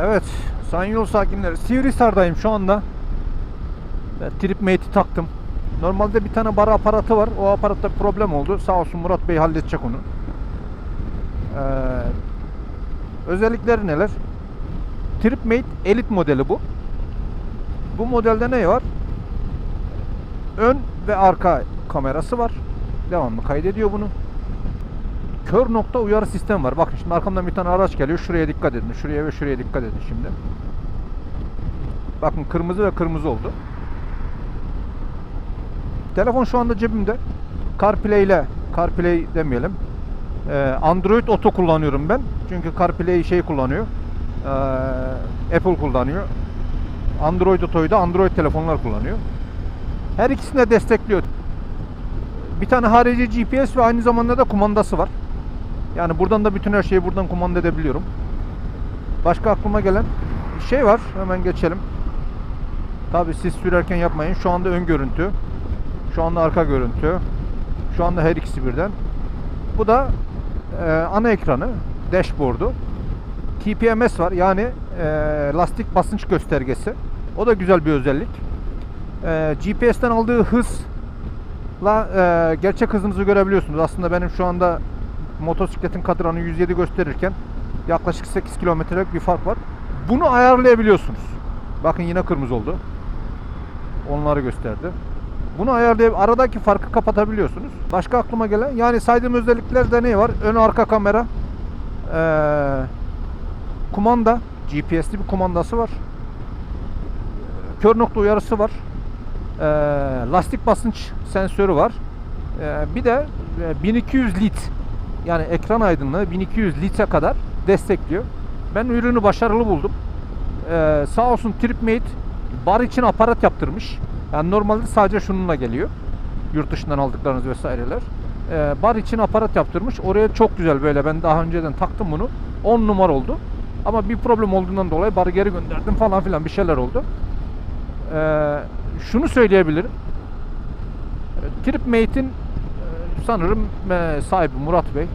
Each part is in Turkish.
Evet, sayın yol sakinleri. Sivrisar'dayım şu anda. Ben trip mate'i taktım. Normalde bir tane bar aparatı var. O aparatta problem oldu. Sağ olsun Murat Bey halledecek onu. Ee, özellikleri neler? TripMate Elite modeli bu. Bu modelde ne var? Ön ve arka kamerası var. Devamlı kaydediyor bunu. Kör nokta uyarı sistemi var. Bakın şimdi arkamdan bir tane araç geliyor. Şuraya dikkat edin. Şuraya ve şuraya dikkat edin şimdi. Bakın kırmızı ve kırmızı oldu. Telefon şu anda cebimde. CarPlay ile CarPlay demeyelim. Ee, Android Auto kullanıyorum ben. Çünkü CarPlay şey kullanıyor. Ee, Apple kullanıyor. Android Auto'yu da Android telefonlar kullanıyor. Her ikisini de destekliyor. Bir tane harici GPS ve aynı zamanda da kumandası var. Yani buradan da bütün her şeyi buradan kumanda edebiliyorum. Başka aklıma gelen şey var. Hemen geçelim. Tabi siz sürerken yapmayın. Şu anda ön görüntü. Şu anda arka görüntü. Şu anda her ikisi birden. Bu da e, ana ekranı. Dashboard'u. TPMS var. Yani e, lastik basınç göstergesi. O da güzel bir özellik. E, GPS'ten aldığı hızla e, gerçek hızınızı görebiliyorsunuz. Aslında benim şu anda motosikletin kadranı 107 gösterirken yaklaşık 8 kilometrelik bir fark var. Bunu ayarlayabiliyorsunuz. Bakın yine kırmızı oldu. Onları gösterdi. Bunu ayarlayıp aradaki farkı kapatabiliyorsunuz. Başka aklıma gelen yani saydığım özelliklerde ne var? Ön arka kamera, ee, kumanda, GPS'li bir kumandası var. Kör nokta uyarısı var. Ee, lastik basınç sensörü var. Ee, bir de e, 1200 lit yani ekran aydınlığı 1200 litre kadar destekliyor. Ben ürünü başarılı buldum. Ee, sağ olsun TripMate bar için aparat yaptırmış. Yani normalde sadece şununla geliyor. Yurt dışından aldıklarınız vesaireler. Ee, bar için aparat yaptırmış. Oraya çok güzel böyle. Ben daha önceden taktım bunu. 10 numara oldu. Ama bir problem olduğundan dolayı barı geri gönderdim falan filan bir şeyler oldu. Ee, şunu söyleyebilirim. TripMate'in sanırım e, sahibi Murat Bey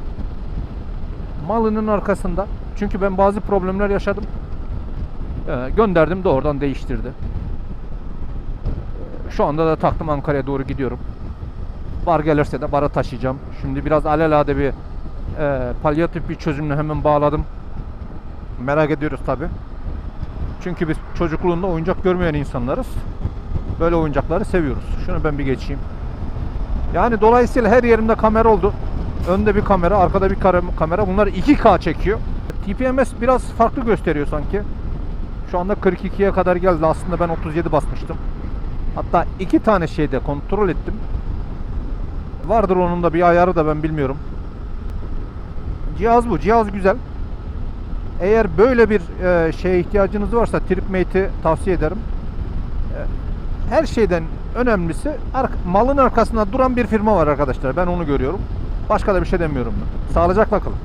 malının arkasında. Çünkü ben bazı problemler yaşadım. Ee, gönderdim de oradan değiştirdi. Ee, Şu anda da taktım Ankara'ya doğru gidiyorum. Bar gelirse de bara taşıyacağım. Şimdi biraz alelade bir e, palyatif bir çözümle hemen bağladım. Merak ediyoruz tabi. Çünkü biz çocukluğunda oyuncak görmeyen insanlarız. Böyle oyuncakları seviyoruz. Şunu ben bir geçeyim. Yani dolayısıyla her yerimde kamera oldu. Önde bir kamera, arkada bir kamera. Bunlar 2K çekiyor. TPMS biraz farklı gösteriyor sanki. Şu anda 42'ye kadar geldi. Aslında ben 37 basmıştım. Hatta iki tane şeyde kontrol ettim. Vardır onun da bir ayarı da ben bilmiyorum. Cihaz bu. Cihaz güzel. Eğer böyle bir e, şeye ihtiyacınız varsa TripMate'i tavsiye ederim. E, her şeyden önemlisi malın arkasında duran bir firma var arkadaşlar. Ben onu görüyorum. Başka da bir şey demiyorum. Sağlıcakla kalın.